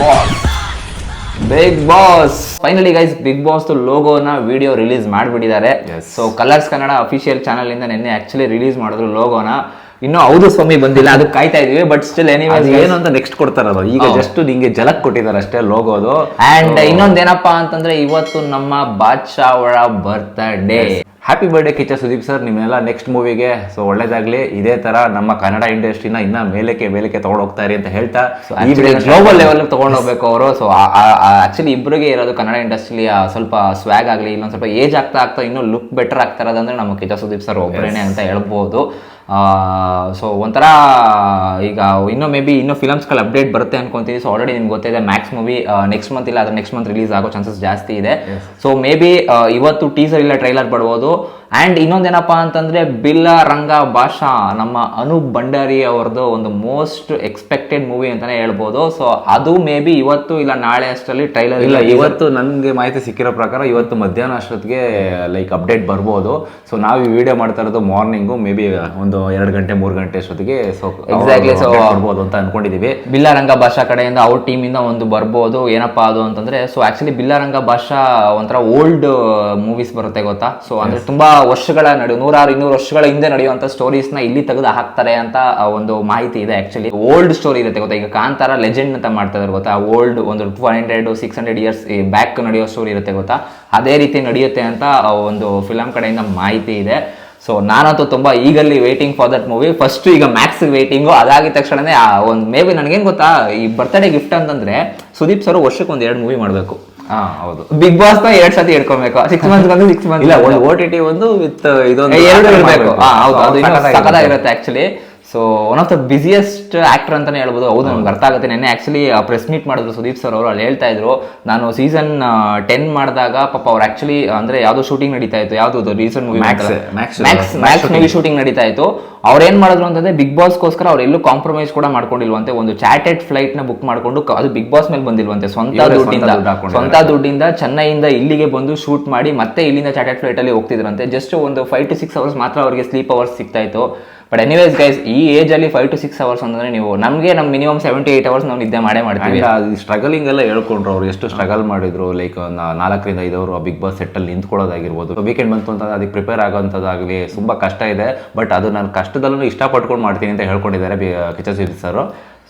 Boss Bigg Boss finally guys Bigg Boss ಲೋಗೋನ video release ಮಾಡಿಬಿಟ್ಟಿದ್ದಾರೆ. So Colors Kannada official channel ಇಂದ ನಿನ್ನೆ actually release ಮಾಡಿದ್ರು ಲೋಗೋನ ಇನ್ನೂ ಹೌದು ಸ್ವಾಮಿ ಬಂದಿಲ್ಲ. ಅದಕ್ಕೆ ಕಾಯ್ತಾ ಇದೀವಿ ಬಟ್ ಸ್ಟಿಲ್ ಎನಿವೇಸ್ ಏನು ಅಂತ ನೆಕ್ಸ್ಟ್ ಕೊಡ್ತಾರದು ಈಗ ಜಸ್ಟ್ ನಿಂಗೆ ಜಲಕ್ ಕೊಟ್ಟಿದ್ದಾರೆ ಅಷ್ಟೇ ಲೋಗೋದು. ಅಂಡ್ ಇನ್ನೊಂದೇನಪ್ಪಾ ಅಂತಂದ್ರೆ ಇವತ್ತು ನಮ್ಮ ಬಾದ್ಶಾ ಅವರ birthday happy birthday Kichcha Sudeep sir ನಿಮ್ಮೆಲ್ಲ ನೆಕ್ಸ್ಟ್ ಮೂವಿಗೆ ಸೊ ಒಳ್ಳೇದಾಗ್ಲಿ. ಇದೇ ತರ ನಮ್ಮ ಕನ್ನಡ ಇಂಡಸ್ಟ್ರಿನ ಇನ್ನ ಮೇಲಕ್ಕೆ ಮೇಲಕ್ಕೆ ತಗೊಂಡು ಹೋಗ್ತಾರೆ ಅಂತ ಹೇಳ್ತಾ ಗ್ಲೋಬಲ್ ಲೆವೆಲ್ ತಗೊಂಡು ಹೋಗ್ಬೇಕು ಅವರು. ಸೊ ಆಕ್ಚುಲಿ ಇಬ್ಬರಿಗೆ ಇರೋದು ಕನ್ನಡ ಇಂಡಸ್ಟ್ರಿಲಿ ಸ್ವಲ್ಪ ಸ್ವ್ಯಾಗ್ ಆಗಲಿ ಇನ್ನೊಂದು ಸ್ವಲ್ಪ ಏಜ್ ಆಗ್ತಾ ಆಗ್ತಾ ಇನ್ನೂ ಲುಕ್ ಬೆಟರ್ ಆಗ್ತಾ ಇರೋದಂದ್ರೆ ನಮ್ಮ ಕಿಚ್ಚ ಸುದೀಪ್ ಸರ್ ಒಬ್ಬರೇನೆ ಅಂತ ಹೇಳ್ಬೋದು. ಸೊ ಒಂಥರ ಈಗ ಇನ್ನೂ ಮೇ ಬಿ ಇನ್ನೂ ಫಿಲಮ್ಸ್ಗಳು ಅಪ್ಡೇಟ್ ಬರುತ್ತೆ ಅನ್ಕೊಂತೀವಿ. ಸೊ ಆಲ್ರೆಡಿ ನಿಮ್ಗೆ ಗೊತ್ತಿದೆ ಮ್ಯಾಕ್ಸ್ ಮೂವಿ ನೆಕ್ಸ್ಟ್ ಮಂತ್ ಇಲ್ಲ ಅದ್ರ ನೆಕ್ಸ್ಟ್ ಮಂತ್ ರಿಲೀಸ್ ಆಗೋ ಚಾನ್ಸಸ್ ಜಾಸ್ತಿ ಇದೆ. ಸೊ ಮೇ ಬಿ ಇವತ್ತು ಟೀಸರ್ ಇಲ್ಲ ಟ್ರೈಲರ್ ಬರ್ಬೋದು. ಆ್ಯಂಡ್ ಇನ್ನೊಂದೇನಪ್ಪ ಅಂತಂದರೆ ಬಿಲ್ಲ ರಂಗ ಭಾಷಾ ನಮ್ಮ ಅನೂಪ್ ಭಂಡಾರಿ ಅವ್ರದ್ದು ಒಂದು ಮೋಸ್ಟ್ ಎಕ್ಸ್ಪೆಕ್ಟೆಡ್ ಮೂವಿ ಅಂತಲೇ ಹೇಳ್ಬೋದು. ಸೊ ಅದು ಮೇ ಬಿ ಇವತ್ತು ಇಲ್ಲ ನಾಳೆ ಅಷ್ಟರಲ್ಲಿ ಟ್ರೈಲರ್ ಇಲ್ಲ ಇವತ್ತು ನನಗೆ ಮಾಹಿತಿ ಸಿಕ್ಕಿರೋ ಪ್ರಕಾರ ಇವತ್ತು ಮಧ್ಯಾಹ್ನ ಅಷ್ಟೊತ್ತಿಗೆ ಲೈಕ್ ಅಪ್ಡೇಟ್ ಬರ್ಬೋದು. ಸೊ ನಾವು ಈ ವಿಡಿಯೋ ಮಾಡ್ತಾ ಇರೋದು ಮಾರ್ನಿಂಗು ಮೇ ಬಿ ಒಂದು ಎರಡು ಗಂಟೆ ಮೂರು ಗಂಟೆ ಅಷ್ಟೊತ್ತಿಗೆ ಸೊ ಎಕ್ಸಾಕ್ಟ್ಲಿ ಸೊ ಬರ್ಬೋದು ಅಂತ ಅನ್ಕೊಂಡಿದೀವಿ. ಬಿಲ್ಲಾರಂಗ ಭಾಷಾ ಕಡೆಯಿಂದ ಅವ್ರ ಟೀಮಿಂದ ಒಂದು ಬರ್ಬೋದು ಏನಪ್ಪಾ ಅದು ಅಂತಂದ್ರೆ ಸೊ ಆಕ್ಚುಲಿ ಬಿಲ್ಲಾರಂಗ ಭಾಷಾ ಒಂಥರ ಓಲ್ಡ್ ಮೂವೀಸ್ ಬರುತ್ತೆ ಗೊತ್ತಾ? ಸೊ ಅಂದ್ರೆ ತುಂಬಾ ವರ್ಷಗಳ ನಡು ನೂರಾರು ಇನ್ನೂರು ವರ್ಷಗಳ ಹಿಂದೆ ನಡೆಯುವಂತ ಸ್ಟೋರೀಸ್ನ ಇಲ್ಲಿ ತೆಗೆದು ಹಾಕ್ತಾರೆ ಅಂತ ಒಂದು ಮಾಹಿತಿ ಇದೆ ಆಕ್ಚುಲಿ ಓಲ್ಡ್ ಸ್ಟೋರಿ ಇರುತ್ತೆ ಗೊತ್ತಾ? ಈಗ ಕಾಂತಾರ ಲೆಜೆಂಡ್ ಅಂತ ಮಾಡ್ತಾ ಇದಾರೆ ಗೊತ್ತಾ? ಓಲ್ಡ್ ಒಂದು two hundred six hundred years back ನಡೆಯೋ ಸ್ಟೋರಿ ಇರುತ್ತೆ ಗೊತ್ತಾ? ಅದೇ ರೀತಿ ನಡೆಯುತ್ತೆ ಅಂತ ಒಂದು ಫಿಲಂ ಕಡೆಯಿಂದ ಮಾಹಿತಿ ಇದೆ. ಸೊ ನಾನಂತೂ ತುಂಬಾ ಈಗಲ್ಲಿ waiting for that movie first ಈಗ ಮ್ಯಾಕ್ಸ್ ವೇಟಿಂಗು ಅದಾಗಿದ ತಕ್ಷಣನೇ ಆ ಒಂದು ಮೇ ಬಿ ನನಗೇನು ಗೊತ್ತಾ ಈ ಬರ್ತ್ಡೇ ಗಿಫ್ಟ್ ಅಂತಂದ್ರೆ ಸುದೀಪ್ ಸರ್ ವರ್ಷಕ್ಕೆ ಒಂದ್ ಎರಡು ಮೂವಿ ಮಾಡಬೇಕು. ಹಾ ಹೌದು. ಬಿಗ್ ಬಾಸ್ನ ಎರಡ್ ಸತಿ ಇಟ್ಕೊಬೇಕು ಸಿಕ್ಸ್ ಮಂತ್ ಬಂದು ಸಿಕ್ಸ್ ಮಂತ್ ಇಲ್ಲ ಒಂದು ಓ ಟಿ ಟಿ ಒಂದು ವಿತ್ ಇದೊಂದು ಎರಡು ಇರಬೇಕು. ಹೌದು ಅದು. ಸಖತ್ತಾಗಿರುತ್ತೆ actually so one of the busiest actor ಅಂತಾನೆ ಹೇಳ್ಬೋದು. ಹೌದು ನಮ್ಗೆ ಅರ್ಥ ಆಗುತ್ತೆ. ನೆನ್ನೆ ಆ್ಯಕ್ಚುಲಿ ಪ್ರೆಸ್ ಮೀಟ್ ಮಾಡಿದ್ರು ಸುದೀಪ್ ಸರ್ ಅವರು ಅಲ್ಲಿ ಹೇಳ್ತಾ ಇದ್ರು ನಾನು ಸೀಸನ್ ಟೆನ್ ಮಾಡಿದಾಗ ಪಾಪ ಅವ್ರು ಆಕ್ಚುಲಿ ಅಂದ್ರೆ ಯಾವುದೋ ಶೂಟಿಂಗ್ ನಡೀತಾ ಇತ್ತು. ಯಾವ್ದು recent movie Max Max movie shooting ನಡೀತಾ ಇತ್ತು. ಅವ್ರು ಏನ್ ಮಾಡಿದ್ರು ಅಂತಂದ್ರೆ ಬಿಗ್ ಬಾಸ್ಗೋಸ್ಕರ ಅವ್ರು ಎಲ್ಲೂ ಕಾಂಪ್ರಮೈಸ್ ಕೂಡ ಮಾಡ್ಕೊಂಡಿಲ್ವಂತೆ. ಒಂದು ಚಾರ್ಟೆಡ್ ಫ್ಲೈಟ್ನ ಬುಕ್ ಮಾಡ್ಕೊಂಡು ಅದು ಬಿಗ್ ಬಾಸ್ ಮೇಲೆ ಬಂದಿಲ್ವಂತೆ. ಸ್ವಂತ ದುಡ್ಡಿಂದ. ಸ್ವಂತ ದುಡ್ಡಿಂದ ಚೆನ್ನೈಯಿಂದ ಇಲ್ಲಿಗೆ ಬಂದು ಶೂಟ್ ಮಾಡಿ ಮತ್ತೆ ಇಲ್ಲಿಂದ ಚಾರ್ಟೆಡ್ ಫ್ಲೈಟ್ ಅಲ್ಲಿ ಹೋಗ್ತಿದ್ರಂತೆ. ಜಸ್ಟ್ ಒಂದು ಫೈವ್ ಟು ಸಿಕ್ಸ್ ಅವರ್ಸ್ ಮಾತ್ರ ಅವರಿಗೆ ಸ್ಲೀಪ್ ಅವರ್ಸ್ ಸಿಗ್ತಾ ಇತ್ತು. ಬಟ್ ಎನಿವೇಸ್ ಗೈಸ್ ಈ ಏಜ್ ಅಲ್ಲಿ ಫೈವ್ ಟು ಸಿಕ್ಸ್ ಅವರ್ಸ್ ಅಂದ್ರೆ ನೀವು ನಮಗೆ ನಮ್ಮ ಮಿನಿಮಮ್ ಸೆವೆಂಟಿ ಏಟ್ ಅವರ್ಸ್ ನಾವು ನಿದ್ದೆ ಮಾಡೇ ಮಾಡ್ತೀವಿ. ಸ್ಟ್ರಗಲಿಂಗ್ ಎಲ್ಲ ಹೇಳ್ಕೊಂಡ್ರು ಅವ್ರು ಎಷ್ಟು ಸ್ಟ್ರಗಲ್ ಮಾಡಿದ್ರು ಲೈಕ್ ನಾಲ್ಕರಿಂದ ಐದವರು ಬಿಗ್ ಬಾಸ್ ಸೆಟ್ ಅಲ್ಲಿ ನಿಂತ್ಕೊಳ್ಳೋದಾಗಿರ್ಬೋದು. ವೀಕೆಂಡ್ ಬಂತು ಅಂತ ಅದಕ್ಕೆ ಪ್ರಿಪೇರ್ ಆಗೋಂಥದ್ದಾಗಲಿ ತುಂಬಾ ಕಷ್ಟ ಇದೆ. ಬಟ್ ಅದು ನಾನು ಕಷ್ಟದಲ್ಲೂ ಇಷ್ಟಪಟ್ಕೊಂಡು ಮಾಡ್ತೀನಿ ಅಂತ ಹೇಳ್ಕೊಂಡಿದ್ದಾರೆ Sudeep sir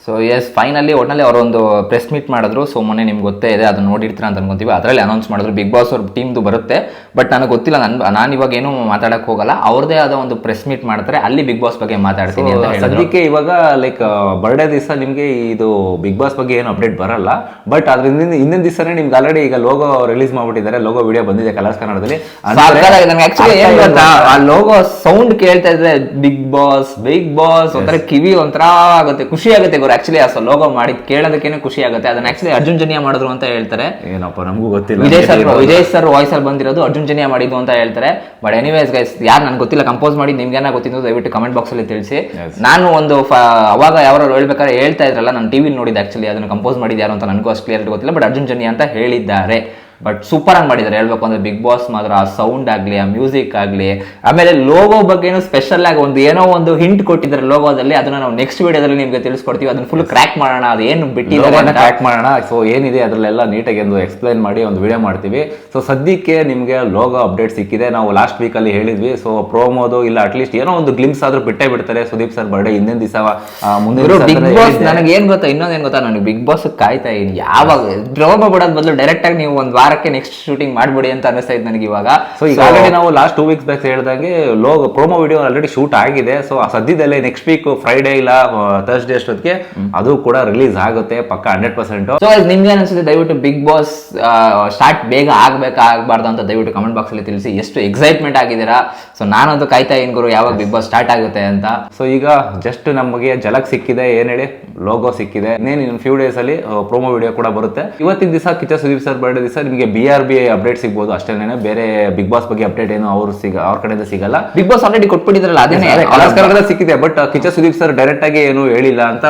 so yes finally ಒಟ್ನಲ್ಲಿ ಅವರೊಂದು ಪ್ರೆಸ್ ಮೀಟ್ ಮಾಡಿದ್ರು. ಸೊ ಮೊನ್ನೆ ನಿಮ್ಗೆ ಗೊತ್ತೇ ಇದೆ ಅದನ್ನ ನೋಡಿರ್ತೀರ ಅಂತ ಅನ್ಕೊಂತೀವಿ. ಅದರಲ್ಲಿ ಅನೌನ್ಸ್ ಮಾಡಿದ್ರು. ಬಿಗ್ ಬಾಸ್ ಅವ್ರ ಟೀಮ್ದು ಬರುತ್ತೆ. ಬಟ್ ನನಗೆ ಗೊತ್ತಿಲ್ಲ ನನ್ ನಾನು ಇವಾಗ ಏನು ಮಾತಾಡಕ್ಕೆ ಹೋಗಲ್ಲ. ಅವ್ರದೇ ಆದ ಒಂದು ಪ್ರೆಸ್ ಮೀಟ್ ಮಾಡ್ತಾರೆ. ಅಲ್ಲಿ ಬಿಗ್ ಬಾಸ್ ಬಗ್ಗೆ ಮಾತಾಡ್ತೀನಿ ಅಂತ ಸದ್ಯಕ್ಕೆ ಇವಾಗ ಲೈಕ್ ಬರ್ಡೇ ದಿವಸ ನಿಮಗೆ ಇದು ಬಿಗ್ ಬಾಸ್ ಬಗ್ಗೆ ಏನು ಅಪ್ಡೇಟ್ ಬರಲ್ಲ. ಬಟ್ ಅದರಿಂದ ಹಿಂದಿನ ದಿವಸನೇ ನಿಮ್ಗೆ ಆಲ್ರೆಡಿ ಈಗ ಲೋಗೋ ರಿಲೀಸ್ ಮಾಡ್ಬಿಟ್ಟಿದ್ದಾರೆ. ಲೋಗೋ ವಿಡಿಯೋ ಬಂದಿದೆ ಕಲರ್ಸ್ ಕನ್ನಡದಲ್ಲಿ ಆ ಲೋಗೋ ಸೌಂಡ್ ಕೇಳ್ತಾ ಇದ್ರೆ ಬಿಗ್ ಬಾಸ್ ಬಿಗ್ ಬಾಸ್ ಒಂಥರ ಕಿವಿ ಒಂಥರ ಆಗುತ್ತೆ ಖುಷಿ ಆಗುತ್ತೆ ಗುರು. ಆಕ್ಚುಲಿ ಆ ಲೋಗೋ ಮಾಡಿ ಕೇಳೋದಕ್ಕೇನೆ ಖುಷಿ ಆಗುತ್ತೆ. ಅದನ್ನ ಆಕ್ಚುಲಿ ಅರ್ಜುನ್ ಜನಿಯಾ ಮಾಡಿದ್ರು ಅಂತ ಹೇಳ್ತಾರೆ. ಏನಪ್ಪ ನಮಗೂ ಗೊತ್ತಿಲ್ಲ. Vijay sir Vijay sir voice ಅಲ್ಲಿ ಬಂದಿರೋದು ಅರ್ಜುನ್ ಜನಿಯಾ ಮಾಡಿದ್ದು ಅಂತ ಹೇಳ್ತಾರೆ. ಬಟ್ ಎನಿವೇಸ್ ಗೈಸ್ ಯಾರು ನನ್ಗೆ ಗೊತ್ತಿಲ್ಲ ಕಂಪೋಸ್ ಮಾಡಿ ನಿಮ್ಗೆ ಏನೋ ಗೊತ್ತಿದ್ದು ದಯವಿಟ್ಟು ಕಮೆಂಟ್ ಬಾಕ್ಸ್ ಅಲ್ಲಿ ತಿಳಿಸಿ. ನಾನು ಒಂದು ಅವಾಗ ಯಾರು ಹೇಳ್ಬೇಕಾದ್ರೆ ಹೇಳ್ತಾ ಇದ್ರಲ್ಲ ನಾನು ಟಿವಿ ನೋಡಿದ್ದೆ ಆಕ್ಚುಲಿ ಅದನ್ನ ಕಂಪೋಸ್ ಮಾಡಿದ್ಯಾರು ಅಂತ ನನಗೂ ಅಷ್ಟು ಕ್ಲಿಯರ್ ಗೊತ್ತಿಲ್ಲ ಬಟ್ ಅರ್ಜುನ್ ಜನಿಯಾ ಅಂತ ಹೇಳಿದ್ದಾರೆ. ಬಟ್ ಸೂಪರ್ ಆಗಿ ಮಾಡಿದ್ದಾರೆ. ಹೇಳ್ಬೇಕು ಅಂದ್ರೆ ಬಿಗ್ ಬಾಸ್ ಮಾತ್ರ ಆ ಸೌಂಡ್ ಆಗ್ಲಿ ಆ ಮ್ಯೂಸಿಕ್ ಆಗ್ಲಿ ಆಮೇಲೆ ಲೋಗೋ ಬಗ್ಗೆನೂ ಸ್ಪೆಷಲ್ ಆಗಿ ಒಂದು ಏನೋ ಒಂದು ಹಿಂಟ್ ಕೊಟ್ಟಿದ್ದಾರೆ ಲೋಗೋದಲ್ಲಿ ಅದನ್ನ ನಾವು ನೆಕ್ಸ್ಟ್ ವಿಡಿಯೋದಲ್ಲಿ ನಿಮ್ಗೆ ತಿಳಿಸ್ಕೊಡ್ತೀವಿ. ಅದನ್ನ ಫುಲ್ ಕ್ರ್ಯಾಕ್ ಮಾಡೋಣ. ಅದೇನು ಬಿಟ್ಟಿದ್ದಾರೆ ಅಂತ. ಕ್ರಾಕ್ ಮಾಡೋಣ. ಸೊ ಏನಿದೆ ಅದರಲ್ಲೆಲ್ಲ ನೀಟಾಗಿ ಒಂದು ಎಕ್ಸ್ಪ್ಲೈನ್ ಮಾಡಿ ಒಂದು ವಿಡಿಯೋ ಮಾಡ್ತೀವಿ. ಸೊ ಸದ್ಯಕ್ಕೆ ನಿಮಗೆ ಲೋಗೋ ಅಪ್ಡೇಟ್ ಸಿಕ್ಕಿದೆ. ನಾವು ಲಾಸ್ಟ್ ವೀಕಲ್ಲಿ ಹೇಳಿದ್ವಿ. ಸೊ ಪ್ರೋಮೋದು ಇಲ್ಲ ಅಟ್ಲೀಸ್ಟ್ ಏನೋ ಒಂದು ಗ್ಲಿಮ್ಸ್ ಆದ್ರೂ ಬಿಟ್ಟೇ ಬಿಡ್ತಾರೆ. ಸುದೀಪ್ ಸರ್ ಬರ್ಡೇ ಹಿಂದಿನ ದಿವಸ ನನಗೆ ಏನ್ ಗೊತ್ತಾ? ಇನ್ನೊಂದೇನ್ ಗೊತ್ತಾ? ನನಗೆ ಬಿಗ್ ಬಾಸ್ ಕಾಯ್ತಾ ಇದೀನಿ ಯಾವಾಗ? ಡ್ರೋಮಾ ಬಿಡೋದ್ ಬದಲು ಡೈರೆಕ್ಟ್ ಆಗಿ ನೀವು ಒಂದ್ ವಾರಕ್ಕೆ ನೆಕ್ಸ್ಟ್ ಶೂಟಿಂಗ್ ಮಾಡ್ಬಿಡಿ ಅಂತ ಅನಿಸ್ತಾ ಇತ್ತು ನನಗೆ ಇವಾಗ. ಸೊ ಈಗ ಆಲ್ರೆಡಿ ನಾವು ಲಾಸ್ಟ್ ಟೂ ವೀಕ್ಸ್ ಬ್ಯಾಕ್ ಹೇಳ್ದಂಗೆ logo promo video already shoot ಆಗಿದೆ. ಸೊ ಸದ್ಯದಲ್ಲೇ ನೆಕ್ಸ್ಟ್ ವೀಕ್ ಫ್ರೈಡೇ ಇಲ್ಲ ಥರ್ಸ್ಡೇ ಅಷ್ಟೊತ್ತಿಗೆ ಅದು ಕೂಡ ರಿಲೀಸ್ ಆಗುತ್ತೆ ಪಕ್ಕ ಹಂಡ್ರೆಡ್ ಪರ್ಸೆಂಟ್ ಸೊ ನಿಮ್ಗೆ ಅನಿಸುತ್ತೆ ದಯವಿಟ್ಟು ಬಿಗ್ ಬಾಸ್ ಸ್ಟಾರ್ಟ್ ಬೇಗ ಆಗ್ಬೇಕಾ ಆಗ್ಬಾರ್ದು ಅಂತ ದಯವಿಟ್ಟು ಕಮೆಂಟ್ ಬಾಕ್ಸ್ ಅಲ್ಲಿ ತಿಳಿಸಿ ಎಷ್ಟು ಎಕ್ಸೈಟ್ಮೆಂಟ್ ಆಗಿದ್ದೀರಾ. ಸೊ ನಾನಂತೂ ಕಾಯ್ತಾ ಇನ್ ಗುರು ಯಾವಾಗ ಬಿಗ್ ಬಾಸ್ ಸ್ಟಾರ್ಟ್ ಆಗುತ್ತೆ ಅಂತ. ಸೊ ಈಗ ಜಸ್ಟ್ ನಮಗೆ ಜಲಕ್ ಸಿಕ್ಕಿದೆ ಏನ್ ಹೇಳಿ? ಲೋಗೋ ಸಿಕ್ಕಿದೆ. ಇನ್ನೇನು ಇನ್ನು ಫ್ಯೂ ಡೇಸ್ ಅಲ್ಲಿ ಪ್ರೋಮೋ ವಿಡಿಯೋ ಕೂಡ ಬರುತ್ತೆ. ಇವತ್ತಿನ ದಿವಸ ಕಿಚ್ಚ ಸುದೀಪ್ ಸರ್ ಬರ್ಡೇ ದಿವಸ ನಿಮ್ಗೆ ನಿಮಗೆ ಬಿ ಆರ್ ಬಿ ಅಪ್ಡೇಟ್ ಸಿಗ್ಬೋದು. ಅಷ್ಟೇನೆ ಬೇರೆ ಬಿಗ್ ಬಾಸ್ ಬಗ್ಗೆ ಅಪ್ಡೇಟ್ ಏನು ಅವ್ರು ಸಿಗ ಅವ್ರ ಕಡೆಯಿಂದ ಸಿಗಲ್ಲ. ಬಿಗ್ ಬಾಸ್ ಆಲ್ರೆಡಿ ಕೊಟ್ಬಿಟ್ಟಿದ್ರಲ್ಲ ಅದೇನೇ ಸಿಕ್ಕಿದೆ but Kichcha Sudeep sir direct ಆಗಿ ಏನು ಹೇಳಿಲ್ಲ ಅಂತ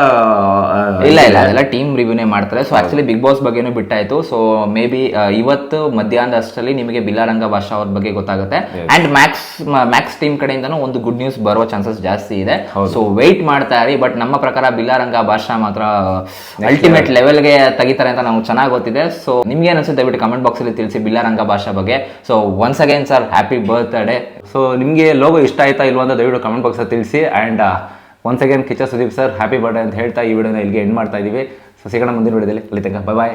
ಇಲ್ಲ ಇಲ್ಲ ಅದೆಲ್ಲ ಟೀಮ್ ರಿವ್ಯೂನೇ ಮಾಡ್ತಾರೆ. ಸೊ ಆಕ್ಚುಲಿ ಬಿಗ್ ಬಾಸ್ ಬಗ್ಗೆನೂ ಬಿಟ್ಟಾಯ್ತು. ಸೊ ಮೇ ಬಿ ಇವತ್ತು ಮಧ್ಯಾಹ್ನದ ಅಷ್ಟರಲ್ಲಿ ನಿಮಗೆ ಬಿಲಾರಂಗ ಭಾಷಾ ಅವ್ರ ಬಗ್ಗೆ ಗೊತ್ತಾಗುತ್ತೆ. ಅಂಡ್ ಮ್ಯಾಕ್ಸ್ ಮ್ಯಾಕ್ಸ್ ಟೀಮ್ ಕಡೆಯಿಂದನೂ ಒಂದು ಗುಡ್ ನ್ಯೂಸ್ ಬರೋ ಚಾನ್ಸಸ್ ಜಾಸ್ತಿ ಇದೆ. ಸೊ ವೆಯ್ಟ್ ಮಾಡ್ತಾ ಇರಿ ಬಟ್ ನಮ್ಮ ಪ್ರಕಾರ ಬಿಲಾರಂಗ ಭಾಷಾ ಮಾತ್ರ ಅಲ್ಟಿಮೇಟ್ ಲೆವೆಲ್ಗೆ ತೆಗಿತಾರೆ ಅಂತ ನಾವು ಚೆನ್ನಾಗಿ ಗೊತ್ತಿದೆ. ಸೊ ನಿಮ್ಗೆ ಅನ್ಸುತ್ತೆ ದಯವಿಟ್ಟು ಕಮೆಂಟ್ ಬಾಕ್ಸ್ ಅಲ್ಲಿ ತಿಳಿಸಿ ಬಿಲ್ಲಾರಂಗ ಭಾಷಾ ಬಗ್ಗೆ. So once again sir happy birthday so ನಿಮಗೆ ಲೋಗೋ ಇಷ್ಟ ಆಯ್ತಾ ಇಲ್ವಾ ಅಂತ ದಯವಿಟ್ಟು ಕಮೆಂಟ್ ಬಾಕ್ಸ್ ತಿಳಿಸಿ and once again Kichcha Sudeep sir happy birthday ಅಂತ ಹೇಳ್ತಾ ಈ ವಿಡಿಯೋನ ಇಲ್ಲಿಗೆ ಎಂಡ್ ಮಾಡ್ತಾ ಇದ್ದೀವಿ ಸೊ ಸಿಗೋಣ ಮುಂದಿನ ವಿಡಿಯೋದಲ್ಲಿ. ಅಲ್ಲಿ ತನಕ ಬಾಯ್ ಬಾಯ್